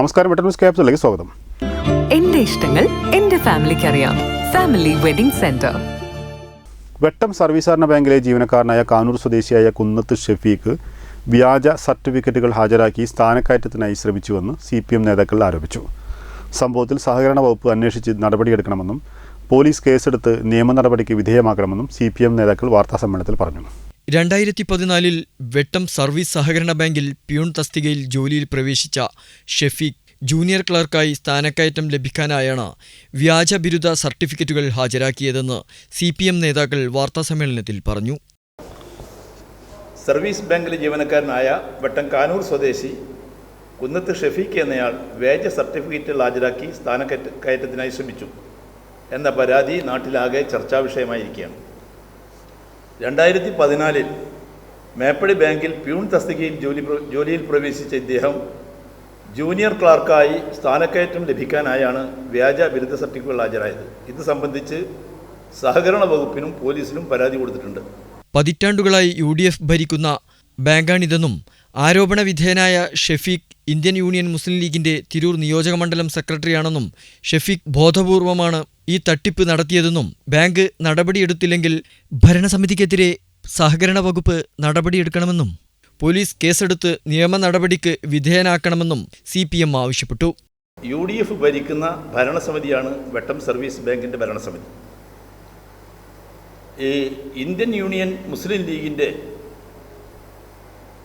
നമസ്കാരം butter news ക്യാപ്സിലേക്ക് സ്വാഗതം. എന്റെ ഇഷ്ടങ്ങൾ എന്റെ ഫാമിലിക്ക് അറിയാം family wedding centre. Vettom service സഹകരണ ബാങ്കിലെ ജീവനക്കാരനായ കാനൂർ സ്വദേശിയായ കുന്നത്ത് ഷെഫീഖ് വ്യാജ സർട്ടിഫിക്കറ്റുകൾ ഹാജരാക്കി സ്ഥാനക്കയറ്റത്തിനായി ശ്രമിച്ചുവെന്ന് സി പി എം നേതാക്കൾ ആരോപിച്ചു. സംഭവത്തിൽ സഹകരണ വകുപ്പ് അന്വേഷിച്ച് നടപടിയെടുക്കണമെന്നും പോലീസ് കേസെടുത്ത് നിയമ നടപടിക്ക് വിധേയമാക്കണമെന്നും സി പി എം നേതാക്കൾ വാർത്താസമ്മേളനത്തിൽ പറഞ്ഞു. രണ്ടായിരത്തി പതിനാലിൽ വെട്ടം സർവീസ് സഹകരണ ബാങ്കിൽ പ്യൂൺ തസ്തികയിൽ ജോലിയിൽ പ്രവേശിച്ച ഷെഫീഖ് ജൂനിയർ ക്ലർക്കായി സ്ഥാനക്കയറ്റം ലഭിക്കാനായാണ് വ്യാജ ബിരുദ സർട്ടിഫിക്കറ്റുകൾ ഹാജരാക്കിയതെന്ന് സി പി എം നേതാക്കൾ വാർത്താസമ്മേളനത്തിൽ പറഞ്ഞു. സർവീസ് ബാങ്കിലെ ജീവനക്കാരനായ വെട്ടം കാനൂർ സ്വദേശി കുന്നത്ത് ഷെഫീഖ് എന്നയാൾ വ്യാജ സർട്ടിഫിക്കറ്റുകൾ ഹാജരാക്കി സ്ഥാനക്കയറ്റ കയറ്റത്തിനായി ശ്രമിച്ചു. എന്ന പരാതി നാട്ടിലാകെ ചർച്ചാ വിഷയമായിരിക്കുകയാണ് രണ്ടായിരത്തി പതിനാലിൽ മേപ്പടി ബാങ്കിൽ പ്യൂൺ തസ്തികയിൽ ജോലി ജോലിയിൽ പ്രവേശിച്ച ഇദ്ദേഹം ജൂനിയർ ക്ലാർക്കായി സ്ഥാനക്കയറ്റം ലഭിക്കാനായാണ് വ്യാജ ബിരുദ സർട്ടിഫിക്കറ്റുകൾ ഹാജരായത്. ഇത് സംബന്ധിച്ച് സഹകരണ വകുപ്പിനും പോലീസിനും പരാതി കൊടുത്തിട്ടുണ്ട്. പതിറ്റാണ്ടുകളായി യു ഡി എഫ് ഭരിക്കുന്ന ബാങ്കാണിതെന്നും ആരോപണ വിധേയനായ ഷെഫീഖ് ഇന്ത്യൻ യൂണിയൻ മുസ്ലിം ലീഗിന്റെ തിരൂർ നിയോജകമണ്ഡലം സെക്രട്ടറിയാണെന്നും ഷെഫീഖ് ബോധപൂർവമാണ് ഈ തട്ടിപ്പ് നടത്തിയതെന്നും ബാങ്ക് നടപടിയെടുത്തില്ലെങ്കിൽ ഭരണസമിതിക്കെതിരെ സഹകരണ വകുപ്പ് നടപടിയെടുക്കണമെന്നും പോലീസ് കേസെടുത്ത് നിയമ നടപടിക്ക് വിധേയനാക്കണമെന്നും സി പി എം ആവശ്യപ്പെട്ടു. യു ഡി എഫ് ഭരിക്കുന്ന ഭരണസമിതിയാണ് വെട്ടം സർവീസ് ബാങ്കിന്റെ ഭരണസമിതി. ഈ ഇന്ത്യൻ യൂണിയൻ മുസ്ലിം ലീഗിന്റെ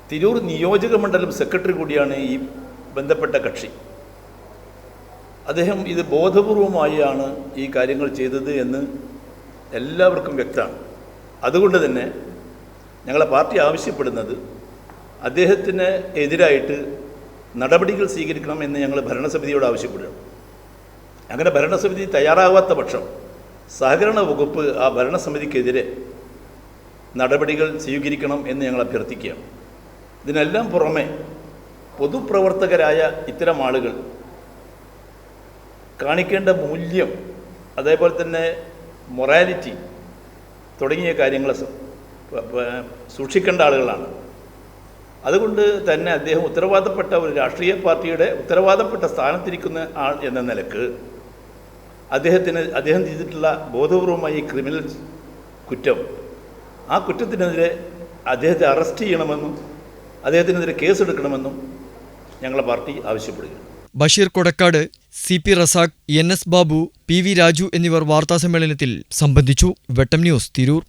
തിരൂർ നിയോജക മണ്ഡലം സെക്രട്ടറി കൂടിയാണ് ഈ ബന്ധപ്പെട്ട കക്ഷി. അദ്ദേഹം ഇത് ബോധപൂർവമായാണ് ഈ കാര്യങ്ങൾ ചെയ്തത് എന്ന് എല്ലാവർക്കും വ്യക്തമാണ്. അതുകൊണ്ട് തന്നെ ഞങ്ങളെ പാർട്ടി ആവശ്യപ്പെടുന്നത് അദ്ദേഹത്തിന് എതിരായിട്ട് നടപടികൾ സ്വീകരിക്കണം എന്ന് ഞങ്ങൾ ഭരണസമിതിയോട് ആവശ്യപ്പെടുകയാണ്. അങ്ങനെ ഭരണസമിതി തയ്യാറാവാത്ത പക്ഷം സഹകരണ വകുപ്പ് ആ ഭരണസമിതിക്കെതിരെ നടപടികൾ സ്വീകരിക്കണം എന്ന് ഞങ്ങൾ അഭ്യർത്ഥിക്കുകയാണ്. ഇതിനെല്ലാം പുറമെ പൊതുപ്രവർത്തകരായ ഇത്തരം ആളുകൾ കാണിക്കേണ്ട മൂല്യം അതേപോലെ തന്നെ മൊറാലിറ്റി തുടങ്ങിയ കാര്യങ്ങൾ സൂക്ഷിക്കേണ്ട ആളുകളാണ്. അതുകൊണ്ട് തന്നെ അദ്ദേഹം ഉത്തരവാദപ്പെട്ട ഒരു രാഷ്ട്രീയ പാർട്ടിയുടെ ഉത്തരവാദപ്പെട്ട സ്ഥാനത്തിരിക്കുന്ന ആൾ എന്ന നിലയ്ക്ക് അദ്ദേഹത്തിന് അദ്ദേഹം ചെയ്തിട്ടുള്ള ബോധപൂർവമായ ക്രിമിനൽ കുറ്റം ആ കുറ്റത്തിനെതിരെ അദ്ദേഹത്തെ അറസ്റ്റ് ചെയ്യണമെന്നും അദ്ദേഹത്തിനെതിരെ കേസെടുക്കണമെന്നും ഞങ്ങളുടെ പാർട്ടി ആവശ്യപ്പെടുകയാണ്. Basheer Kodakkad C P Razak N S Babu P V Raju എന്നിവർ വാർത്താസമ്മേളനത്തിൽ സംബന്ധിച്ചു. വെട്ടം ന്യൂസ് തിരൂർ.